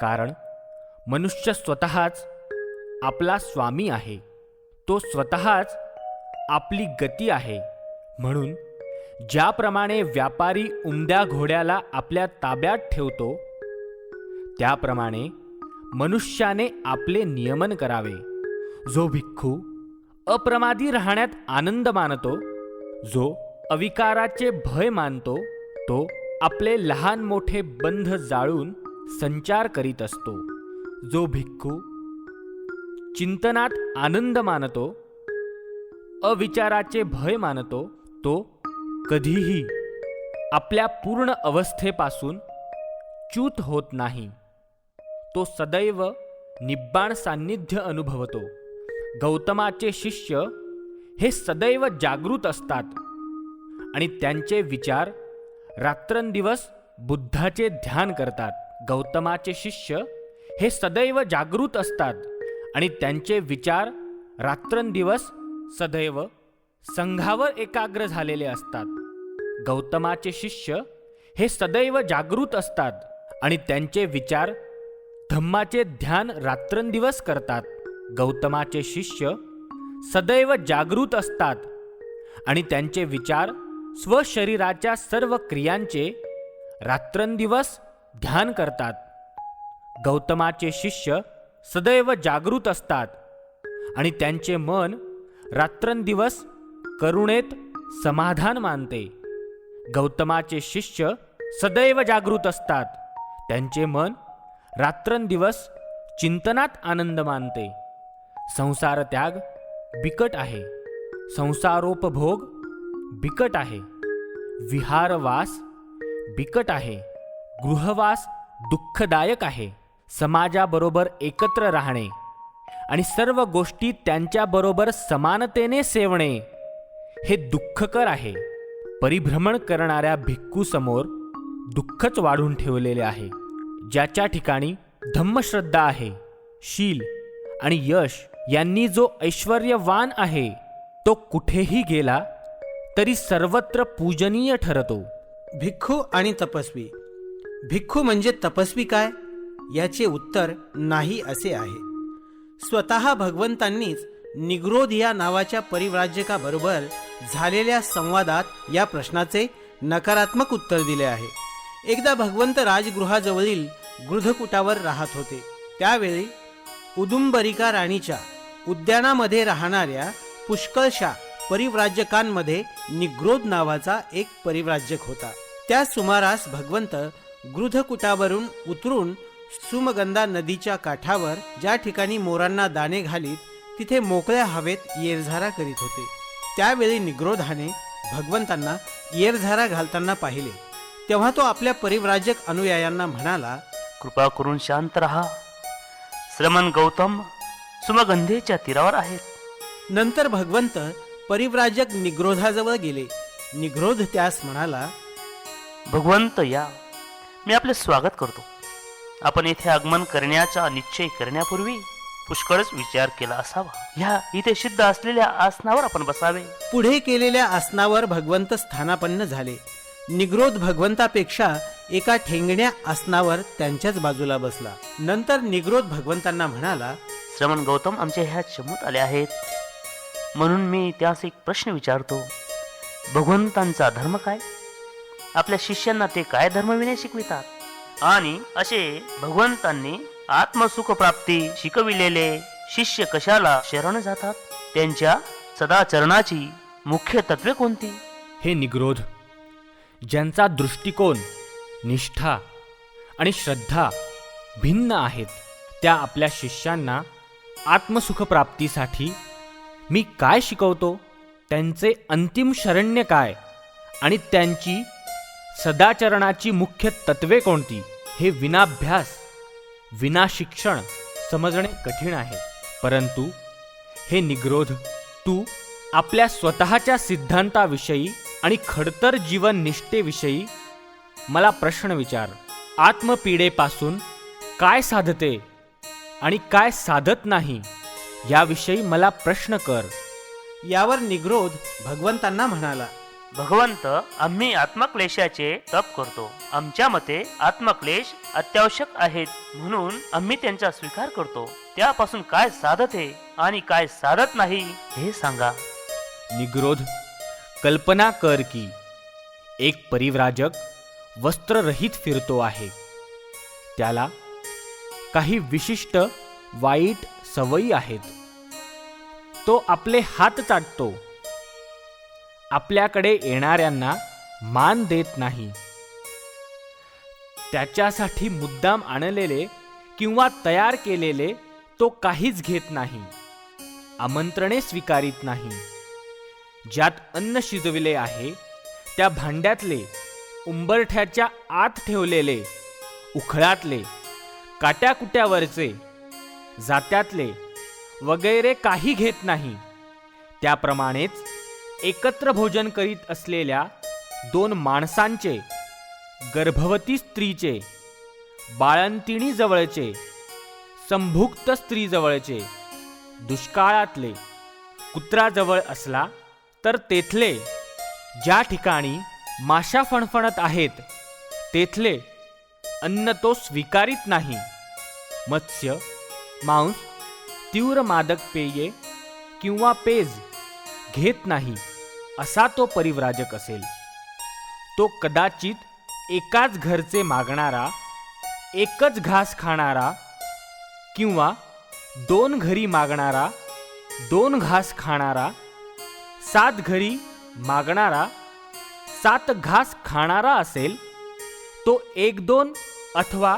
कारण मनुष्य स्वतःच आपला स्वामी आहे. तो स्वतःच आपली गती आहे. म्हणून ज्याप्रमाणे व्यापारी उमद्या घोड्याला आपल्या ताब्यात ठेवतो त्याप्रमाणे मनुष्याने आपले नियमन करावे. जो भिक्खू अप्रमादी राहण्यात आनंद मानतो जो अविकाराचे भय मानतो तो आपले लहान मोठे बंध जाळून संचार करीत असतो. जो भिक्खू चिंतनात आनंद मानतो अविचाराचे भय मानतो तो कधीही आपल्या पूर्ण अवस्थेपासून च्यूत होत नाही. तो सदैव निब्बाण सान्निध्य अनुभवतो. गौतमाचे शिष्य हे सदैव जागृत असतात आणि त्यांचे विचार रात्रंदिवस बुद्धाचे ध्यान करतात. गौतमाचे शिष्य हे सदैव जागृत असतात आणि त्यांचे विचार रात्रंदिवस सदैव संघावर एकाग्र झालेले असतात. गौतमाचे शिष्य हे सदैव जागृत असतात आणि त्यांचे विचार धम्माचे ध्यान रात्रंदिवस करतात. गौतमाचे शिष्य सदैव जागृत असतात आणि त्यांचे विचार स्वशरीराच्या सर्व क्रियांचे रात्रंदिवस ध्यान करतात. गौतमाचे शिष्य सदैव जागृत असतात आणि त्यांचे मन रात्रंदिवस करुणेत समाधान मानते. गौतमाचे शिष्य सदैव जागृत असतात. त्यांचे मन रात्रंदिवस चिंतनात आनंद मानते. संसार त्याग बिकट आहे. संसारोपभोग बिकट आहे. विहारवास बिकट आहे. गृहवास दुःखदायक आहे. समाजाबरोबर एकत्र राहणे आणि सर्व गोष्टी त्यांच्याबरोबर समानतेने सेवणे हे दुःखकर आहे. परिभ्रमण करणाऱ्या भिक्खूसमोर दुःखच वाढून ठेवलेले आहे. ज्याच्या ठिकाणी धम्मश्रद्धा आहे शील आणि यश यांनी जो ऐश्वर्यवान आहे तो कुठेही गेला तरी सर्वत्र पूजनीय ठरतो. भिक्खू आणि तपस्वी भिक्खू म्हणजे तपस्वी काय? याचे उत्तर नाही असे आहे. स्वतः भगवंतांनीच निग्रोध या नावाच्या परिव्राज्यकाबरोबर झालेल्या संवादात या प्रश्नाचे नकारात्मक उत्तर दिले आहे. एकदा भगवंत राजगृहाजवळील गृधकुटावर राहत होते. त्यावेळी उदुंबरिका राणीच्या उद्यानामध्ये राहणाऱ्या पुष्कळशा परिव्राज्यकांमध्ये निग्रोध नावाचा एक परिव्राज्यक होता. त्या सुमारास भगवंत गृधकुटावरून उतरून सुमगंधा नदीच्या काठावर ज्या ठिकाणी मोरांना दाणे घालीत तिथे मोकळ्या हवेत येरझारा करीत होते. त्यावेळी निग्रोधाने भगवंतांना येरझारा घालताना पाहिले. तेव्हा तो आपल्या परिव्राजक अनुयायांना म्हणाला कृपा करून शांत रहा. श्रमण गौतम सुमगंधेच्या तीरावर आहेत. नंतर भगवंत परिव्राजक निग्रोधाजवळ गेले. निग्रोध त्यास म्हणाला भगवंत या. मी आपले स्वागत करतो. आपण येथे आगमन करण्याचा निश्चय करण्यापूर्वी पुष्कळच विचार केला असावा. ह्या इथे सिद्ध असलेल्या आसनावर आपण बसावे. पुढे केलेल्या आसनावर भगवंत स्थानापन्न झाले. निग्रोध भगवंतापेक्षा एका ठेंगण्या आसनावर त्यांच्याच बाजूला बसला. नंतर निग्रोध भगवंतांना म्हणाला श्रमण गौतम आमच्या ह्या चमूत आले आहेत. म्हणून मी त्यास एक प्रश्न विचारतो. भगवंतांचा धर्म काय? आपल्या शिष्यांना ते काय धर्मविनय शिकवितात? आणि असे भगवंतांनी आत्मसुख प्राप्ती शिकविलेले शिष्य कशाला शरण जातात? त्यांच्या सदाचरणाची मुख्य तत्वे कोणती? हे निग्रोध ज्यांचा दृष्टिकोन निष्ठा आणि श्रद्धा भिन्न आहेत त्या आपल्या शिष्यांना आत्मसुखप्राप्तीसाठी मी काय शिकवतो? त्यांचे अंतिम शरण्य काय? आणि त्यांची सदाचरणाची मुख्य तत्वे कोणती? हे विनाभ्यास विना शिक्षण समजणे कठीण आहे. परंतु हे निग्रोध तू आपल्या स्वतःच्या सिद्धांताविषयी आणि खडतर जीवन निष्ठेविषयी मला प्रश्न विचार. आत्मपीडेपासून काय साधते आणि काय साधत नाही याविषयी मला प्रश्न कर. यावर निग्रोध भगवंतांना म्हणाला. भगवंत आम्ही आत्मक्लेशाचे तप करतो. आमच्या मते आत्मक्लेश अत्यावश्यक आहेत म्हणून आम्ही त्यांचा स्वीकार करतो. त्यापासून काय साधते आणि काय साधत नाही हे सांगा. निग्रोध कल्पना कर की एक परिव्राजक वस्त्ररहित फिरतो आहे. त्याला काही विशिष्ट वाईट सवयी आहेत. तो आपले हात चाटतो. आपल्याकडे येणाऱ्यांना मान देत नाही. त्याच्यासाठी मुद्दाम आणलेले किंवा तयार केलेले तो काहीच घेत नाही. आमंत्रणे स्वीकारित नाही. ज्यात अन्न शिजविले आहे त्या भांड्यातले उंबरठ्याच्या आत ठेवलेले उखळातले काट्याकुट्यावरचे जात्यातले वगैरे काही घेत नाही. त्याप्रमाणेच एकत्र भोजन करीत असलेल्या दोन माणसांचे गर्भवती स्त्रीचे बाळंतिणी जवळचे संभुक्त स्त्रीजवळचे दुष्काळातले कुत्राजवळ असला तर तेथले ज्या ठिकाणी माशा फणफणत आहेत तेथले अन्न तो स्वीकारित नाही. मत्स्य मांस तीव्र मादक पेये किंवा पेज घेत नाही असा तो परिव्राजक असेल. तो कदाचित एकाच घरचे मागणारा एकच घास खाणारा किंवा दोन घरी मागणारा दोन घास खाणारा सात घरी मागणारा सात घास खाणारा असेल तो एक दोन अथवा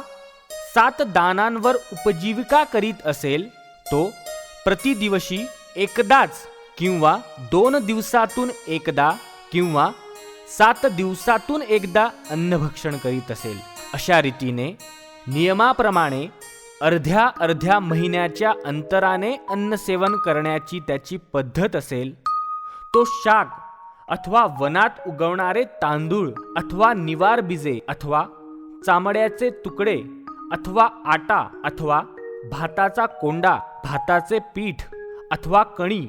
सात दानांवर उपजीविका करीत असेल तो प्रतिदिवशी एकदाच किंवा दोन दिवसातून एकदा किंवा सात दिवसातून एकदा अन्नभक्षण करीत असेल अशा रीतीने नियमाप्रमाणे अर्ध्या अर्ध्या महिन्याच्या अंतराने अन्नसेवन करण्याची त्याची पद्धत असेल तो शाक अथवा वनात उगवणारे तांदूळ अथवा निवार बीजे अथवा चामड्याचे तुकडे अथवा आटा अथवा भाताचा कोंडा भाताचे पीठ अथवा कणी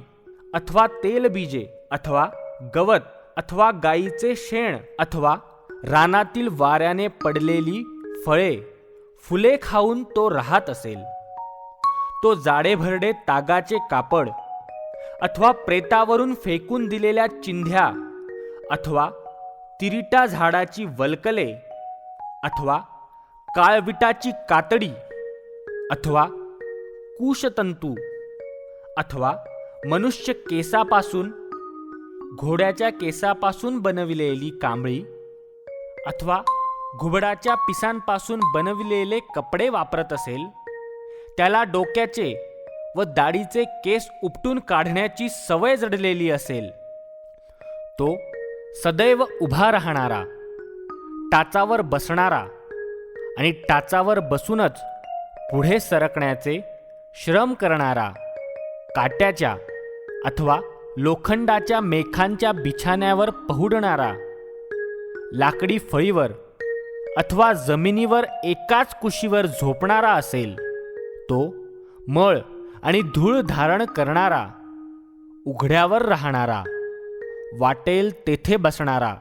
अथवा तेलबीजे अथवा गवत अथवा गाईचे शेण अथवा रानातील वाऱ्याने पडलेली फळे फुले खाऊन तो राहत असेल. तो जाडेभरडे तागाचे कापड अथवा प्रेतावरून फेकून दिलेल्या चिंध्या अथवा तिरिटा झाडाची वलकले अथवा काळविटाची कातडी अथवा कुशतंतू अथवा मनुष्य केसापासून घोड्याच्या केसापासून बनविलेली कांबळी अथवा घुबडाच्या पिसांपासून बनविलेले कपडे वापरत असेल त्याला डोक्याचे व दाढीचे केस उपटून काढण्याची सवय जडलेली असेल. तो सदैव उभा राहणारा टाचावर बसणारा आणि टाचावर बसूनच पुढे सरकण्याचे श्रम करणारा काट्याच्या अथवा लोखंडाच्या मेखांच्या बिछाण्यावर पहुडणारा लाकडी फळीवर अथवा जमिनीवर एकाच कुशीवर झोपणारा असेल तो मळ आणि धूळ धारण करणारा उघड्यावर राहणारा वाटेल तेथे बसणारा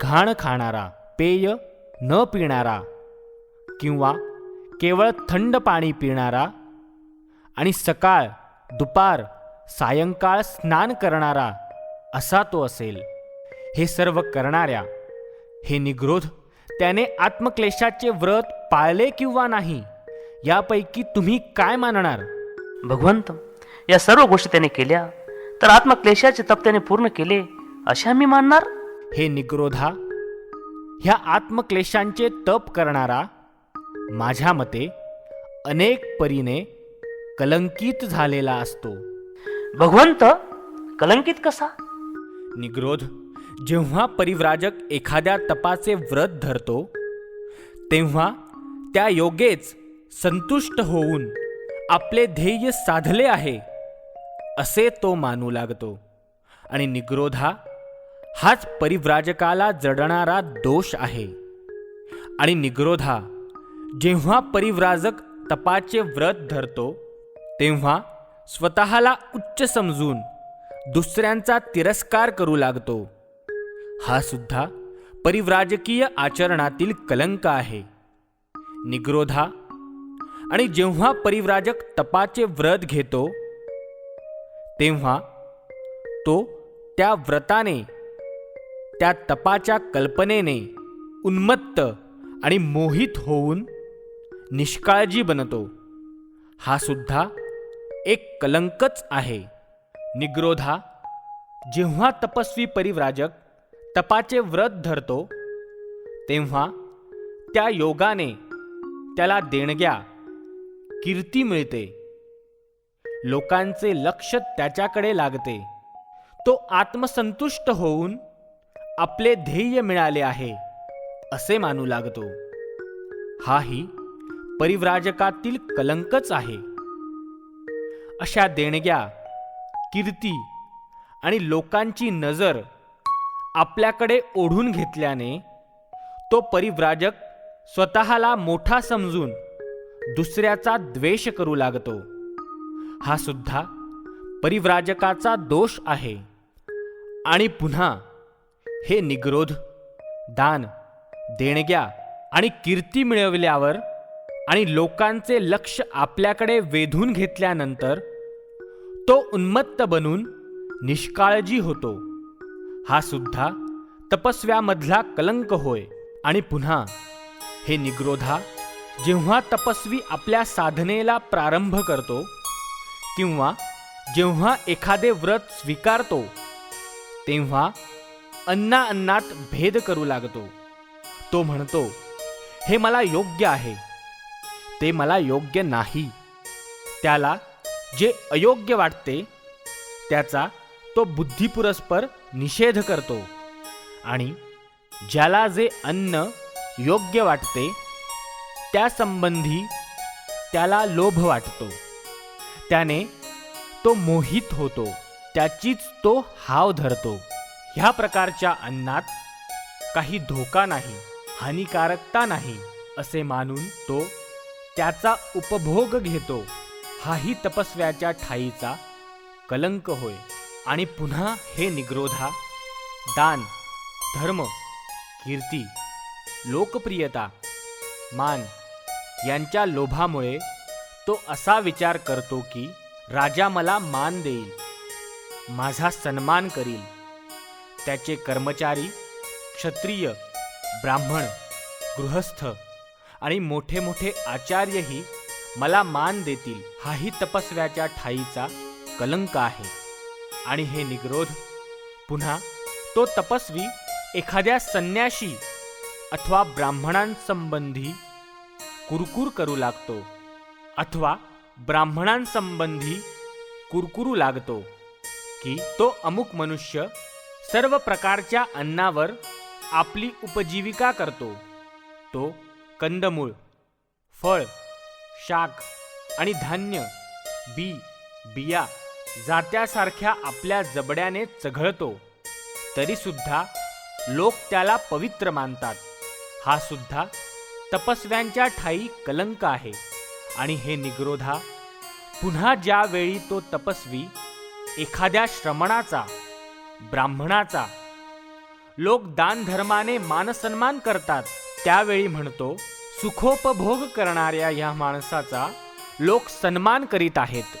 घाण खाणारा पेय न पिणारा किंवा केवळ थंड पाणी पिणारा आणि सकाळ दुपार सायंकाळ स्नान करणारा असा तो असेल. हे सर्व करणाऱ्या हे निग्रोध त्याने आत्मक्लेशाचे व्रत पाळले किंवा नाही यापैकी तुम्ही काय मानणार? भगवंत या सर्व गोष्टी त्याने केल्या तर आत्मक्लेशाचे तप त्याने पूर्ण केले असे आम्ही मानणार? हे निग्रोधा ह्या आत्मक्लेशांचे तप करणारा माझ्या मते अनेक परीने कलंकित झालेला असतो. भगवंत कलंकित कसा? निग्रोध जेव्हा परिव्राजक एखाद्या तपाचे व्रत धरतो तेव्हा त्या योगेच संतुष्ट होऊन आपले ध्येय साधले आहे असे तो मानू लागतो. आणि निग्रोधा हाच परिव्राजकाला जडणारा दोष आहे. आणि निग्रोधा जेव्हा परिव्राजक तपाचे व्रत धरतो तेव्हा स्वतःला उच्च समजून दुसऱ्यांचा तिरस्कार करू लागतो. हा सुद्धा परिव्राजकीय आचरणातील कलंक आहे. निग्रोधा आणि जेव्हा परिव्राजक तपाचे व्रत घेतो तेव्हा तो त्या व्रताने त्या तपाच्या कल्पनेने उन्मत्त आणि मोहित होऊन निष्काळजी बनतो. हा सुद्धा एक कलंकच आहे. निग्रोधा जेव्हा तपस्वी परिव्राजक तपाचे व्रत धरतो तेव्हा त्या योगाने त्याला देणग्या कीर्ती मिळते. लोकांचे लक्ष त्याच्याकडे लागते. तो आत्मसंतुष्ट होऊन आपले ध्येय मिळाले आहे असे मानू लागतो. हाही परिव्राजकातील कलंकच आहे. अशा देणग्या कीर्ती आणि लोकांची नजर आपल्याकडे ओढून घेतल्याने तो परिव्राजक स्वतःला मोठा समजून दुसऱ्याचा द्वेष करू लागतो. हा सुद्धा परिव्राजकाचा दोष आहे. आणि पुन्हा हे निग्रोध दान देणग्या आणि कीर्ती मिळवल्यावर आणि लोकांचे लक्ष आपल्याकडे वेधून घेतल्यानंतर तो उन्मत्त बनून निष्काळजी होतो. हा सुद्धा तपस्व्यामधला कलंक होय. आणि पुन्हा हे निग्रोधा जेव्हा तपस्वी आपल्या साधनेला प्रारंभ करतो किंवा जेव्हा एखादे व्रत स्वीकारतो तेव्हा अन्ना अन्नात भेद करू लागतो. तो म्हणतो हे मला योग्य आहे. ते मला योग्य नाही. त्याला जे अयोग्य वाटते त्याचा तो बुद्धिपुरस्पर निषेध करतो. आणि ज्याला जे अन्न योग्य वाटते त्यासंबंधी त्याला लोभ वाटतो. त्याने तो मोहित होतो त्याचीच तो हाव धरतो. ह्या प्रकारच्या अन्नात काही धोका नाही हानिकारकता नाही असे मानून तो त्याचा उपभोग घेतो. हाही तपस्व्याच्या ठाईचा कलंक होय. आणि पुन्हा हे निग्रोधा दान धर्म कीर्ती लोकप्रियता मान यांच्या लोभामुळे तो असा विचार करतो की राजा मला मान देईल माझा सन्मान करील. त्याचे कर्मचारी क्षत्रिय ब्राह्मण गृहस्थ आणि मोठे मोठे आचार्यही मला मान देतील हाही तपस्व्याच्या ठाईचा कलंक आहे. आणि हे निग्रोध पुन्हा तो तपस्वी एखाद्या संन्याशी अथवा ब्राह्मणांसंबंधी कुरकुर करू लागतो अथवा ब्राह्मणांसंबंधी कुरकुरू लागतो की तो अमुक मनुष्य सर्व प्रकारच्या अन्नावर आपली उपजीविका करतो. तो कंदमूळ फळ शाक आणि धान्य बी बिया जात्यासारख्या आपल्या जबड्याने चघळतो. तरीसुद्धा लोक त्याला पवित्र मानतात. हा सुद्धा तपस्व्यांच्या ठाई कलंक आहे. आणि हे निग्रोधा पुन्हा ज्यावेळी तो तपस्वी एखाद्या श्रमणाचा ब्राह्मणाचा लोक दानधर्माने मानसन्मान करतात त्यावेळी म्हणतो सुखोपभोग करणाऱ्या ह्या माणसाचा लोक सन्मान करीत आहेत.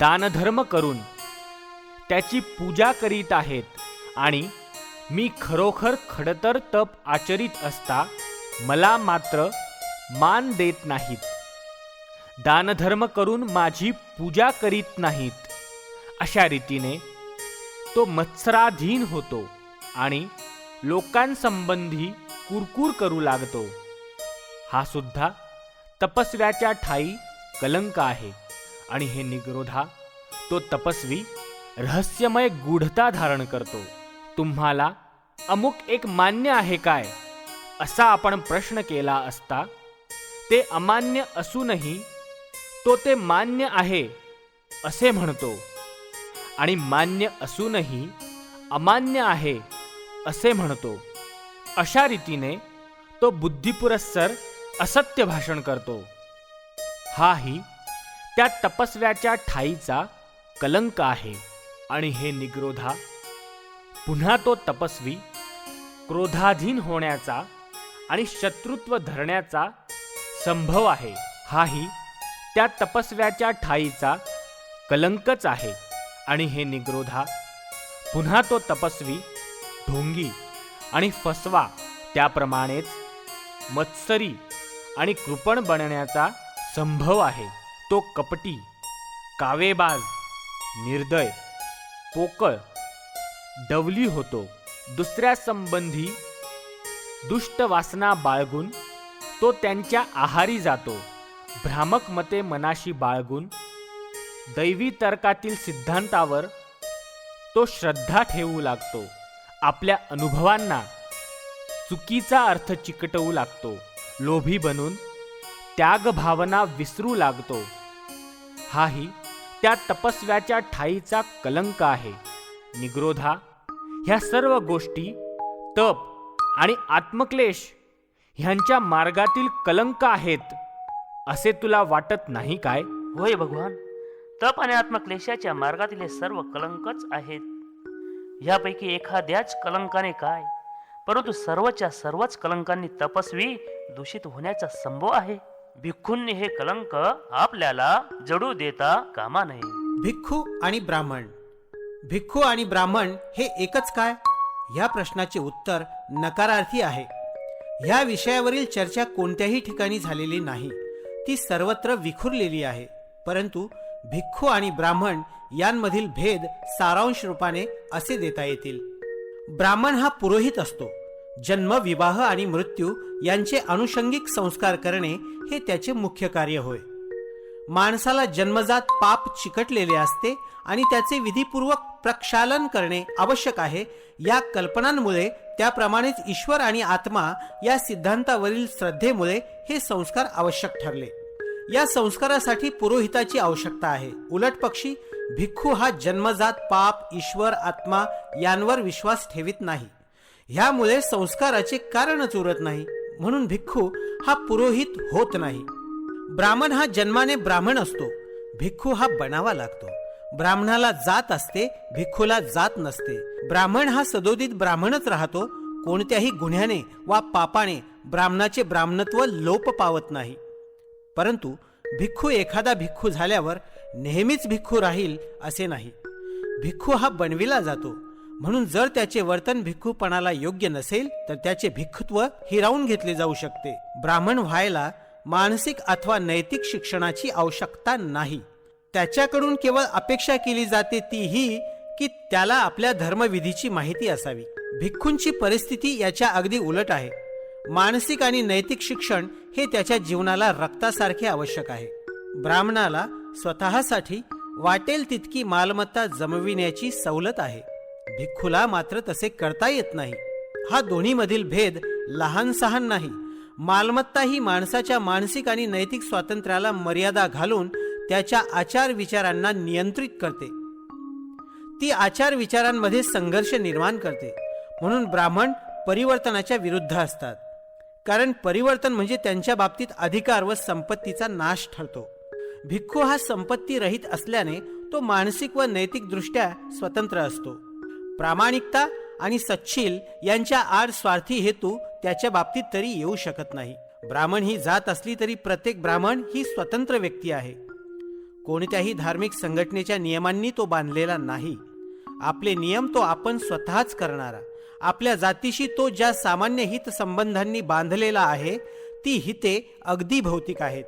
दानधर्म करून त्याची पूजा करीत आहेत आणि मी खरोखर खडतर तप आचरित असता मला मात्र मान देत नाहीत. दानधर्म करून माझी पूजा करीत नाहीत. अशा रीतीने तो मत्सराधीन होतो आणि लोकांसंबंधी कुरकुर करू लागतो. हा सुद्धा तपस्व्याच्या ठाई कलंक आहे. आणि हे निग्रोधा तो तपस्वी रहस्यमय गूढता धारण करतो. तुम्हाला अमुक एक मान्य आहे काय? असा आपण प्रश्न केला असता ते अमान्य असूनही तो ते मान्य आहे असे म्हणतो. आणि मान्य असूनही अमान्य आहे असे म्हणतो. अशा रीतीने तो बुद्धिपुरस्सर असत्य भाषण करतो. हाही त्या तपस्व्याच्या ठाईचा कलंक आहे. आणि हे निग्रोधा पुन्हा तो तपस्वी क्रोधाधीन होण्याचा आणि शत्रुत्व धरण्याचा संभव आहे. हाही त्या तपस्व्याच्या ठाईचा कलंकच आहे. आणि हे निग्रोधा पुन्हा तो तपस्वी ढोंगी आणि फसवा त्याप्रमाणेच मत्सरी आणि कृपण बनण्याचा संभव आहे. तो कपटी कावेबाज निर्दय पोकळ डवली होतो. दुसऱ्या संबंधी दुष्ट वासना बाळगून तो त्यांच्या आहारी जातो. भ्रामक मते मनाशी बाळगून दैवी तर्कातील सिद्धांतावर तो श्रद्धा ठेवू लागतो. आपल्या अनुभवांना चुकीचा अर्थ चिकटवू लागतो. लोभी बनून त्याग भावना विसरू लागतो. हाही त्या तपस्व्याच्या ठाईचा कलंक आहे. निग्रोधा ह्या सर्व गोष्टी तप आणि आत्मक्लेश ह्यांच्या मार्गातील कलंक आहेत असे तुला वाटत नाही काय? होय भगवान. तप आणि आत्मक्लेशाच्या मार्गातील हे सर्व कलंकच आहेत. ह्यापैकी एखाद्याच कलंकाने काय? परंतु सर्वच्या सर्वच कलंकांनी तपस्वी दूषित होण्याचा संभव आहे. भिक्खूंनी हे कलंक आपल्याला जडू देता कामा नये. भिक्खू आणि ब्राह्मण. भिक्खू आणि ब्राह्मण हे एकच काय? या प्रश्नाचे उत्तर नकारार्थी आहे. ह्या विषयावरील चर्चा कोणत्याही ठिकाणी झालेली नाही. ती सर्वत्र विखुरलेली आहे. परंतु भिक्खू आणि ब्राह्मण यांमधील भेद सारांश रूपाने असे देता येतील. ब्राह्मण हा पुरोहित असतो. जन्म विवाह आणि मृत्यू यांचे अनुषंगिक संस्कार करणे हे त्याचे मुख्य कार्य होय. माणसाला जन्मजात पाप चिकटलेले असते आणि त्याचे विधीपूर्वक प्रक्षालन करणे आवश्यक आहे. या कल्पनांमुळे त्याप्रमाणेच ईश्वर आणि आत्मा या सिद्धांतावरील श्रद्धेमुळे हे संस्कार आवश्यक ठरले. या संस्कारासाठी पुरोहिताची आवश्यकता आहे. उलट पक्षी भिक्खू हा जन्मजात पाप ईश्वर आत्मा यांवर विश्वास ठेवित नाही. ह्यामुळे संस्काराचे कारणच उरत नाही. म्हणून भिक्खू हा पुरोहित होत नाही. ब्राह्मण हा जन्माने ब्राह्मण असतो. भिक्खू हा बनावा लागतो. ब्राह्मणाला जात असते भिक्खूला जात नसते. ब्राह्मण हा सदोदित ब्राह्मणच राहतो. कोणत्याही गुन्ह्याने वा पापाने ब्राह्मणाचे ब्राह्मणत्व लोप पावत नाही. परंतु भिक्खू एखादा भिक्खू झाल्यावर नेहमीच भिक्खू राहील असे नाही. भिक्खू हा बनविला जातो. म्हणून जर त्याचे वर्तन भिक्खूपणाला योग्य नसेल तर त्याचे भिक्खुत्व हिरावून घेतले जाऊ शकते. ब्राह्मण व्हायला मानसिक अथवा नैतिक शिक्षणाची आवश्यकता नाही. त्याच्याकडून केवळ अपेक्षा केली जाते ती ही की त्याला आपल्या धर्मविधीची माहिती असावी. भिक्खूंची परिस्थिती याच्या अगदी उलट आहे. मानसिक आणि नैतिक शिक्षण हे त्याच्या जीवनाला रक्तासारखे आवश्यक आहे. ब्राह्मणाला स्वतःसाठी वाटेल तितकी मालमत्ता जमविण्याची सवलत आहे. भिक्खूला मात्र तसे करता येत नाही. हा दोन्हीमधील भेद लहान सहान नाही. मालमत्ता ही माणसाच्या मानसिक आणि नैतिक स्वातंत्र्याला मर्यादा घालून त्याच्या आचार विचारांना नियंत्रित करते. ती आचार विचारांमध्ये संघर्ष निर्माण करते. म्हणून ब्राह्मण परिवर्तनाच्या विरुद्ध असतात. कारण परिवर्तन म्हणजे त्यांच्या बाबतीत अधिकार व संपत्तीचा नाश ठरतो. भिक्खू हा संपत्ती रहित असल्याने तो मानसिक व नैतिक दृष्ट्या स्वतंत्र असतो. प्रामाणिकता आणि सच्छील यांच्या आड स्वार्थी हेतू त्याच्या बाबतीत तरी येऊ शकत नाही. ब्राह्मण ही जात असली तरी प्रत्येक ब्राह्मण ही स्वतंत्र व्यक्ती आहे. कोणत्याही धार्मिक संघटनेच्या नियमांनी तो बांधलेला नाही. आपले नियम तो आपण स्वतःच करणारा. आपल्या जातीशी तो ज्या सामान्य हित संबंधांनी बांधलेला आहे ती हिते अगदी भौतिक आहेत.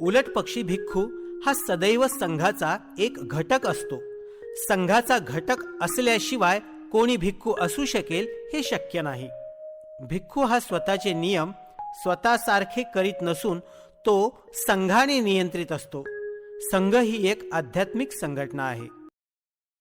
उलट पक्षी भिक्खू हा सदैव संघाचा एक घटक असतो. संघाचा घटक असल्याशिवाय कोणी भिक्खू असू शकेल हे शक्य नाही. भिक्खू हा स्वतःचे नियम स्वतःसारखे करीत नसून तो संघाने नियंत्रित असतो. संघ ही एक आध्यात्मिक संघटना आहे.